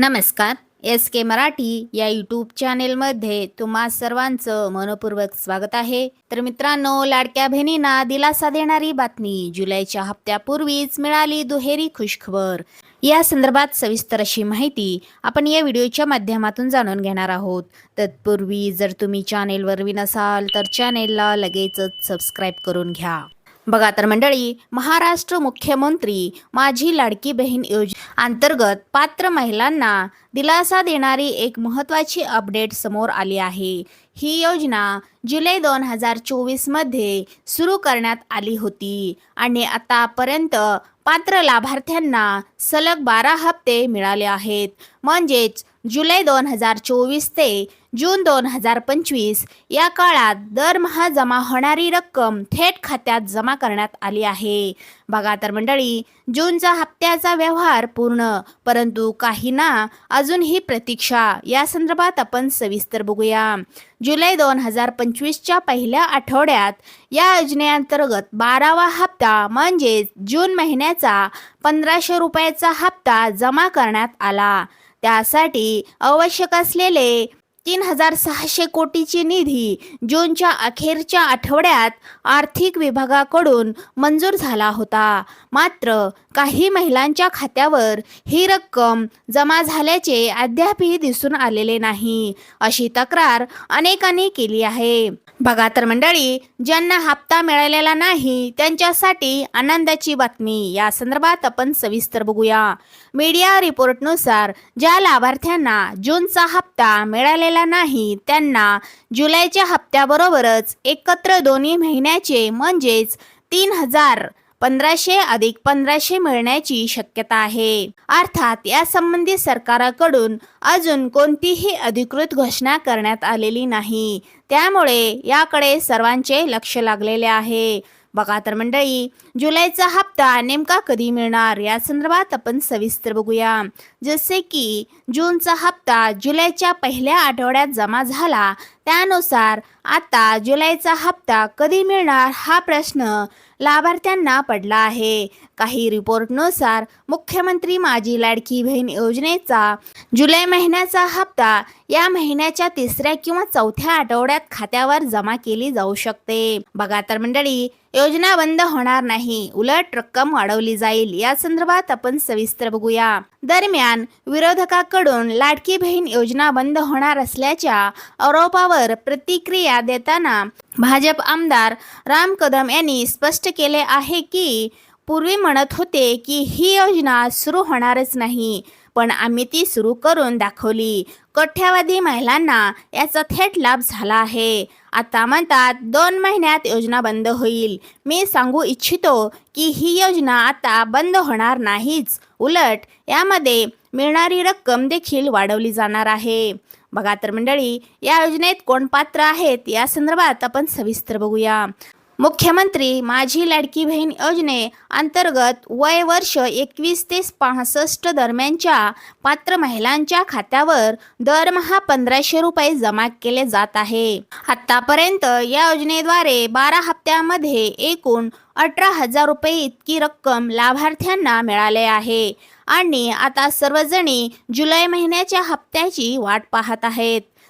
नमस्कार एस के मराठी या यूट्यूब चॅनेलमध्ये तुम्हा सर्वांचं मनपूर्वक स्वागत आहे. तर मित्रांनो लाडक्या बहिणींना दिलासा देणारी बातमी जुलैच्या हप्त्यापूर्वीच मिळाली दुहेरी खुशखबर. या संदर्भात सविस्तर अशी माहिती आपण या व्हिडिओच्या माध्यमातून जाणून घेणार आहोत. तत्पूर्वी जर तुम्ही चॅनेलवर नवीन असाल तर चॅनेलला लगेचच सबस्क्राईब करून घ्या. बघा तर मंडळी महाराष्ट्र मुख्यमंत्री माझी लाडकी बहीण योजना अंतर्गत पात्र महिलांना दिलासा देणारी एक महत्त्वाची अपडेट समोर आली आहे. ही योजना जुलै दोन हजार चोवीसमध्ये सुरू करण्यात आली होती आणि आतापर्यंत पात्र लाभार्थ्यांना सलग बारा हप्ते मिळाले आहेत. म्हणजेच जुलै दोन हजार चोवीस ते जून दोन हजार पंचवीस या काळात दरमहा जमा होणारी रक्कम थेट खात्यात जमा करण्यात आली आहे. बघा तर मंडळी जूनचा हप्त्याचा व्यवहार पूर्ण परंतु काहींना अजून ही प्रतीक्षा. या संदर्भात आपण सविस्तर बघूया. जुलै दोन हजार पंचवीसच्या पहिल्या आठवड्यात या योजनेअंतर्गत बारावा हप्ता म्हणजेच जून महिन्याचा पंधराशे रुपयाचा हप्ता जमा करण्यात आला. त्यासाठी आवश्यक असलेले तीन हजार सहाशे कोटीची निधी जूनच्या अखेरच्या आठवड्यात आर्थिक विभागाकडून मंजूर झाला होता. मात्र काही महिलांच्या खात्यावर ही रक्कम जमा झाल्याचे अद्यापही दिसून आलेले नाही अशी तक्रार अनेकांनी केली आहे. बघा तर मंडळी ज्यांना हप्ता मिळालेला नाही त्यांच्यासाठी आनंदाची बातमी. या संदर्भात आपण सविस्तर बघूया. मीडिया रिपोर्टनुसार ज्या लाभार्थ्यांना जूनचा हप्ता मिळालेला नाही त्यांना जुलैच्या हप्त्याबरोबरच एकत्र दोन्ही महिन्याचे म्हणजेच तीन हजार पंधराशे अधिक पंधराशे मिळण्याची शक्यता आहे. अर्थात यासंबंधी सरकाराकडून अजून कोणतीही अधिकृत घोषणा करण्यात आलेली नाही. त्यामुळे याकडे सर्वांचे लक्ष लागलेले आहे. बघा तर मंडळी जुलैचा हप्ता नेमका कधी मिळणार? या संदर्भात आपण सविस्तर बघूया. जसे की जूनचा हप्ता जुलैच्या पहिल्या आठवड्यात जमा झाला त्यानुसार आता जुलैचा हप्ता कधी मिळणार हा प्रश्न लाभार्थ्यांना पडला आहे. काही रिपोर्टनुसार मुख्यमंत्री माझी लाडकी बहीण योजनेचा जुलै महिन्याचा हप्ता या महिन्याच्या तिसऱ्या किंवा चौथ्या आठवड्यात खात्यावर जमा केली जाऊ शकते. बघा तर मंडळी योजना बंद होणार नाही. उलट रक्कम वाढवली जाईल. या संदर्भात आपण सविस्तर बघूया. दरम्यान विरोधकाकडून लाडकी बहीण योजना बंद होणार असल्याच्या यावर प्रतिक्रिया देताना भाजप आमदार राम कदम यांनी स्पष्ट केले आहे की पूर्वी म्हणत होते की ही योजना सुरू होणारच नाही पण आम्ही ती सुरू करून दाखवली. कोट्यावधी महिलांना याचा थेट लाभ झाला आहे. आता म्हणतात दोन महिन्यात योजना बंद होईल. मी सांगू इच्छितो की ही योजना आता बंद होणार नाहीच. उलट यामध्ये मिळणारी रक्कम देखील वाढवली जाणार आहे. बघा तर मंडळी या योजनेत कोण पात्र आहेत? या संदर्भात आपण सविस्तर बघूया. मुख्यमंत्री माझी लाडकी बहीण योजने अंतर्गत वय वर्ष एकवीस ते पासष्ट दरम्यानच्या पात्र महिलांच्या खात्यावर दरमहा पंधराशे रुपये जमा केले जात आहे. आतापर्यंत या योजनेद्वारे बारा हप्त्यामध्ये एकूण अठरा हजार रुपये इतकी रक्कम लाभार्थ्यांना मिळाले आहे आणि आता सर्वजणी जुलै महिन्याच्या हप्त्याची वाट पाहत आहेत.